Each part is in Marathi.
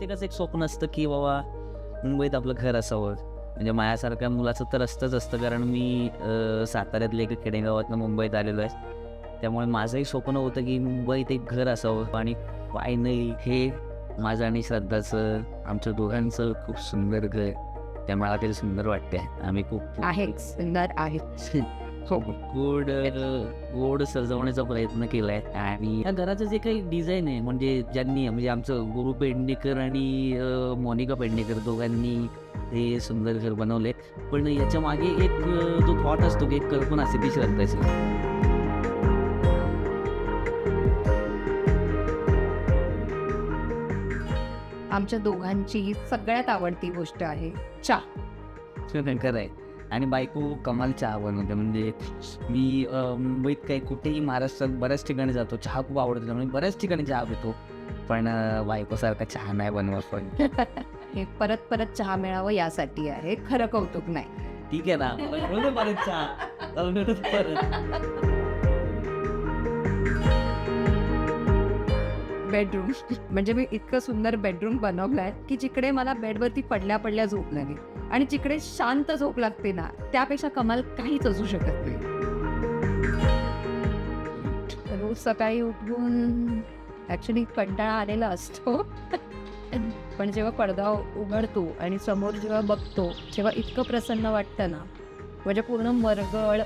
प्रत्येकाचं एक स्वप्न असतं की बाबा मुंबईत आपलं घर असावं. म्हणजे माझ्यासारख्या मुलाचं तर असतंच असतं कारण मी साताऱ्यातल्या एका खेडेगावातनं मुंबईत आलेलो आहे. त्यामुळे माझंही स्वप्न होतं की मुंबईत एक घर असावं आणि फायनली हे माझं आणि श्रद्धाचं आमच्या दोघांचं खूप सुंदर घर त्यामुळे मला ते सुंदर वाटते आम्ही खूप आहे सुंदर आहे गोड गोड सजवण्याचा प्रयत्न केलाय आणि या घराचं जे काही डिझाईन आहे म्हणजे ज्यांनी म्हणजे आमचं गुरु पेडणेकर आणि मोनिका पेडणेकर दोघांनी हे सुंदर घर बनवले पण याच्या मागे एक जो थॉट असतो की एक कल्पना असते ती श्रद्धाची आमच्या दोघांची सगळ्यात आवडती गोष्ट आहे चहा. खरं आहे आणि बायको कमाल चहा बनवते म्हणजे मी मुंबईत काही कुठेही महाराष्ट्रात बऱ्याच ठिकाणी जातो चहा खूप आवडतो त्यामुळे बऱ्याच ठिकाणी चहा पितो. पण बायकोसारखा चहा नाही बनवत पण हे परत परत चहा मिळावं यासाठी आहे खरं कौतुक नाही. ठीक आहे ना परत चहा. परत. बेडरूम म्हणजे मी इतकं सुंदर बेडरूम बनवलंय की जिकडे मला बेडवरती पडल्या पडल्या झोप लागेल. आणि जिकडे शांत झोप लागते ना त्यापेक्षा कमाल काहीच असू शकत नाही. रोज सकाळी उठून ॲक्च्युली कंटाळा आलेला असतो. पण जेव्हा पडदा उघडतो आणि समोर जेव्हा बघतो तेव्हा इतकं प्रसन्न वाटतं ना म्हणजे पूर्ण मरगळ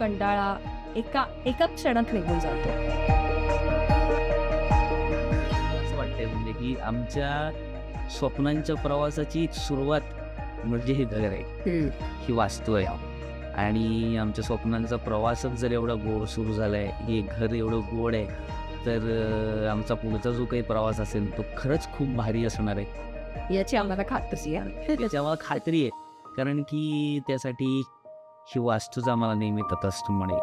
कंटाळा एका एका क्षणात निघून जातो. की आमच्या स्वप्नांच्या प्रवासाची सुरुवात म्हणजे हे घर आहे. ही वास्तू आहे. आणि आमच्या स्वप्नांचा प्रवासच जर एवढा गोड सुरू झाला आहे हे घर एवढं गोड आहे तर आमचा पुढचा जो काही प्रवास असेल तो खरंच खूप भारी असणार आहे. याची आम्हाला खात्री आहे. त्याची आम्हाला खात्री आहे. कारण की त्यासाठी ही वास्तूच आम्हाला नेहमी तटस्थ म्हणे.